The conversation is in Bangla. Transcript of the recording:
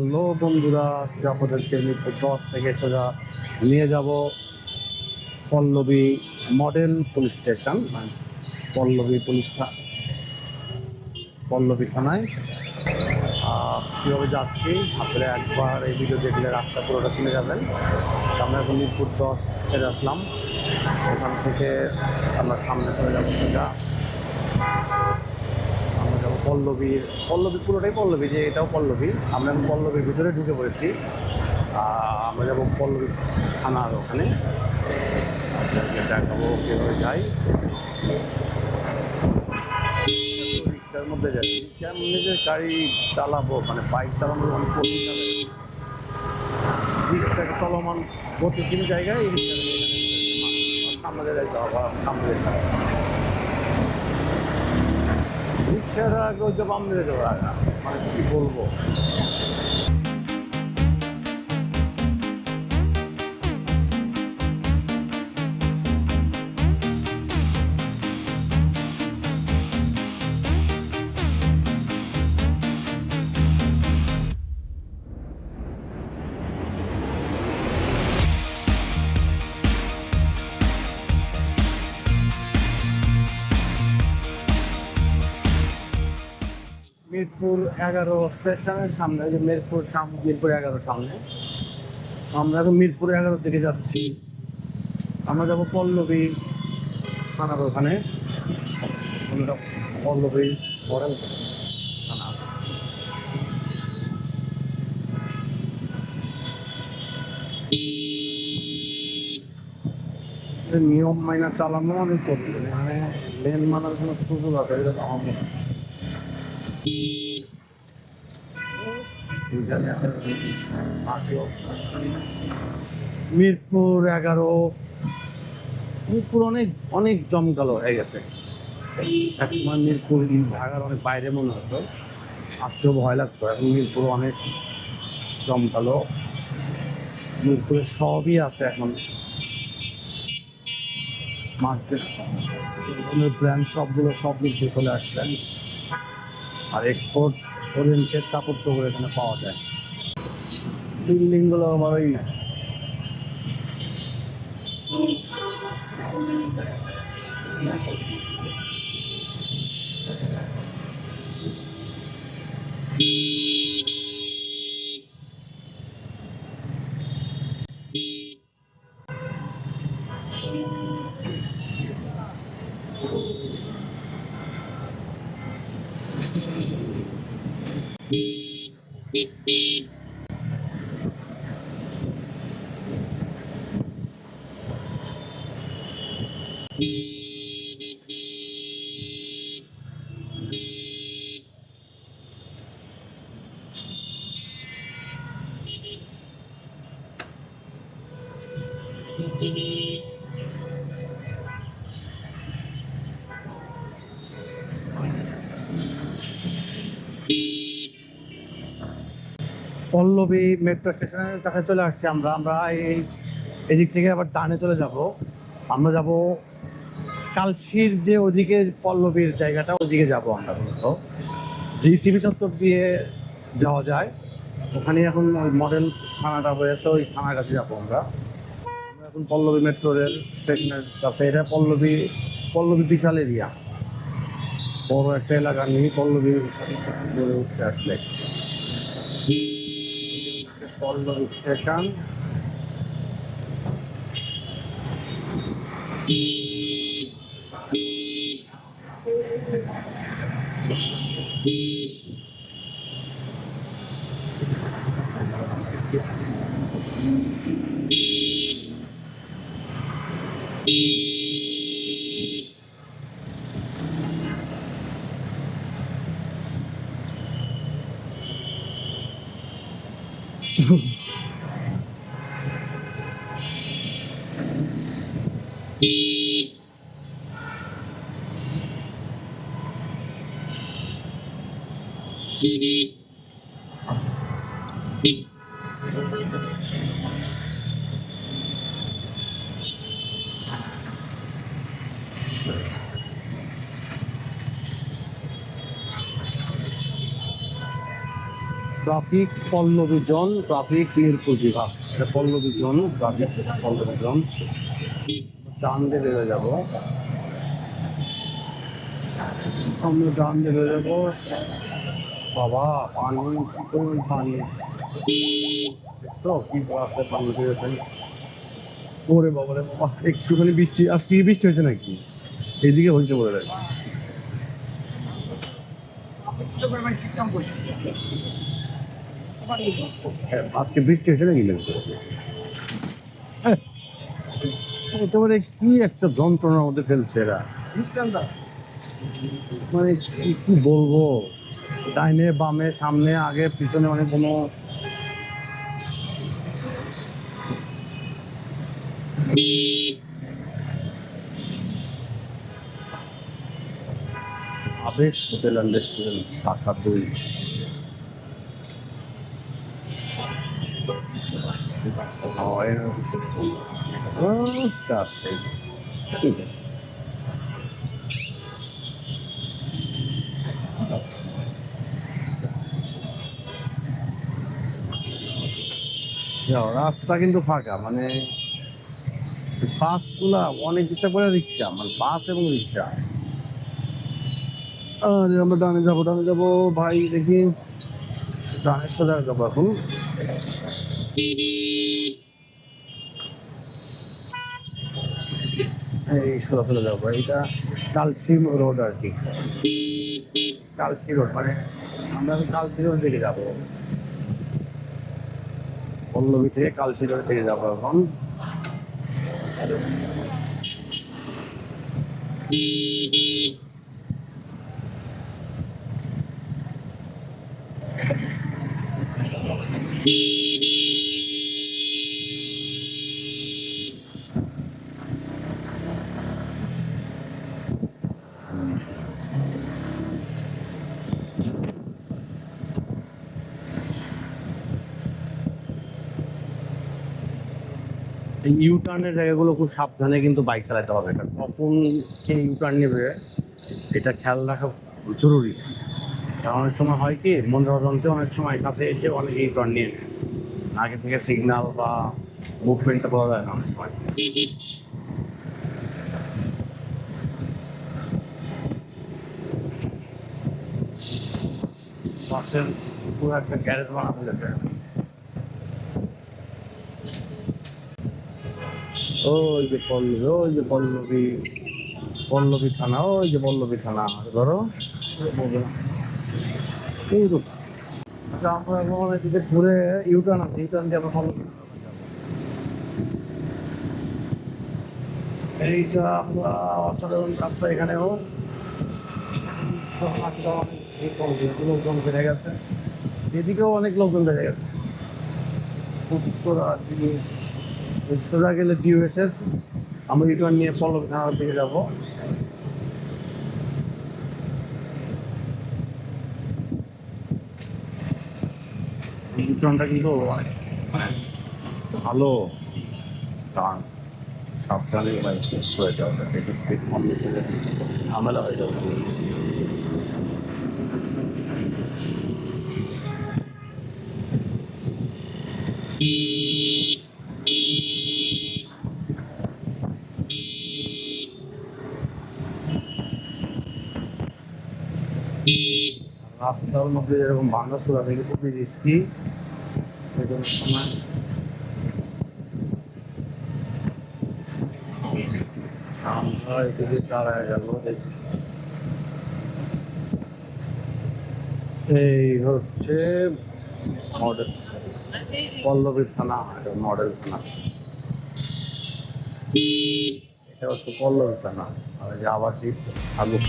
হ্যালো বন্ধুরা, আজকে আপনাদেরকে মিরপুর দশ থেকে সোজা নিয়ে যাব পল্লবী মডেল পুলিশ স্টেশন মানে পল্লবী পুলিশ পল্লবী থানায়। কীভাবে যাচ্ছি? আপনারা একবার এই ভিডিও দেখলে রাস্তা পুরোটা চিনে যাবেন। আমরা এখন মিরপুর দশ ছেড়ে আসলাম। ওখান থেকে আমরা সামনে চলে যাব যাব পল্লবীর পল্লবী পুরোটাই পল্লবী যে এটাও পল্লবী। আমরা এখন পল্লবীর ভিতরে ঢুকে পড়েছি। আমরা যাব পল্লবী থানার ওখানে। দেখাবো কীভাবে যাই। রিক্সার মধ্যে যাচ্ছি কেমনি যে গাড়ি চালাবো মানে বাইক চালানো অনেক কঠিন যাবে রিক্সাকে চলমান গতিশীল জায়গায় সামনে হবে সামনে দিয়ে যাবে। রিক্সাটা মিরপুর এগারো স্টেশনের সামনে যে মিরপুর মিরপুর এগারো সামনে। আমরা এখন মিরপুর এগারোর দিকে যাচ্ছি। আমরা যাব পল্লবী থানার ওখানে। পল্লবী মডেল থানা। নিয়ম মাইনা চালানো অনেক কঠিন মানে লেন মানার জন্য সুযোগ আছে এটা তো আমার মনে হয়। মিরপুর এগারো। মিরপুর অনেক অনেক জমকালো হয়ে গেছে। একসময় মিরপুর, ঢাকার অনেক বাইরে মনে হতো। আসতেও ভয় লাগতো। এখন মিরপুর অনেক জমকালো। মিরপুরে সবই আছে এখন। মার্কেট ব্র্যান্ড সবগুলো সব মিরপুর চলে আসলেন আর এক্সপোর্ট ওরিয়েন্টেড কাপড় চোপড় এখানে পাওয়া যায়। বিল্ডিংগুলো আমার ওই পল্লবী মেট্রো স্টেশনের কাছে চলে আসছি আমরা। আমরা এই এদিক থেকে আবার ডানে চলে যাব। আমরা যাব কালশির যে ওদিকে পল্লবীর জায়গাটা, ওদিকে যাব আমরা মূলত। জিসিবি চত্বর দিয়ে যাওয়া যায়। ওখানে এখন ওই মডেল থানাটা হয়েছে, ওই থানার কাছে যাব আমরা। আমরা এখন পল্লবী মেট্রো রেল স্টেশনের কাছে। এটা পল্লবী পল্লবী বিশাল এরিয়া বড় একটা এলাকা নিয়ে পল্লবী গড়ে উঠছে আসলে। Pallabi station. 10ポイントです。traffic Pallabi zone, traffic Mirpur বিভাগ। এটা Pallabi zone, traffic Pallabi zone. ডান দিকে যাব। আমরা ডান দিকে যাব। বাবা, পানি, কি পরিমাণ পানি? দেখছ কি রাস্তায় পানি পেয়েছেন? ওরে বাবা রে একটুখানি বৃষ্টি। আজকে কি বৃষ্টি হয়েছে নাকি? এইদিকে হয়েছে বলে রাখি আজকে বৃষ্টি হয়েছে নাকি হ্যাঁ, একেবারে কি একটা যন্ত্রণার মধ্যে ফেলছে এরা। মানে কি বলব? ডাইনে বামে সামনে আগে পিছনে মানে কোনো আবেশ হোটেল অ্যান্ড রেস্টুরেন্ট শাখা দুই। It. রাস্তা কিন্তু ফাঁকা মানে বাসগুলা অনেক ডিস্টার্ব করে রিক্সা মানে বাস এবং রিক্সা আরে, আমরা ডানে যাব ডানে যাব, ভাই, দেখি ডানে সোজা যাব এখন এই সোজা চলে যাব। এইটা কালসি রোড আর কি। কালসি রোড মানে আমরা কালসি রোড দিকে যাব। পল্লবী থেকে কালসি রোড দিকে যাব এখন। ইউটার্নের জায়গাগুলো খুব সাবধানে কিন্তু বাইক চালাতে হবে কখন কে ইউটার্ন নেবে, এটা খেয়াল রাখা জরুরি। অনেক সময় হয় কি মনোরঞ্জনতে অনেক সময় কাছে এসে অনেক ইউটার্ন নিয়ে নেয়। আগে থেকে সিগন্যাল বা মুভমেন্টটা বলা যায় না অনেক সময়। বাসের পুরো একটা গ্যারেজ বানাতে ওই যে পল্লবী ওই যে পল্লবী পল্লবী থানা, ওই যে পল্লবী থানা, ধরো। এই রূপ। আচ্ছা আমরা এখন এদিকে ঘুরে ইউটার্ন আছে ইউটার্ন দিয়ে আমরা পল্লবী। এইটা আমরা অসাধারণ রাস্তা এখানেও লোকজন বেড়ে গেছে এদিকেও অনেক লোকজন বেড়ে গেছে। উত্তরা জিনিস। সোজা গেলে ডিউএসএস আমরা রিটার্ন নিয়ে পল্লব থানার দিকে যাব। রিটার্নটা কিন্তু ভালো। কারণ সাবধানে বাইক হয়ে যাবে স্পিড কম ঝামেলা হয়ে যাবে। রাস্তার মধ্যে যেরকম ভাঙাচোরা থেকে খুবই রিস্কি সেরকম সময়। আমরা এদিকে দাঁড়ায় গেল এই হচ্ছে মডেল। পল্লবী থানা মডেল থানা। এটা হচ্ছে পল্লবী থানা, আর যে আবাসিক আলুক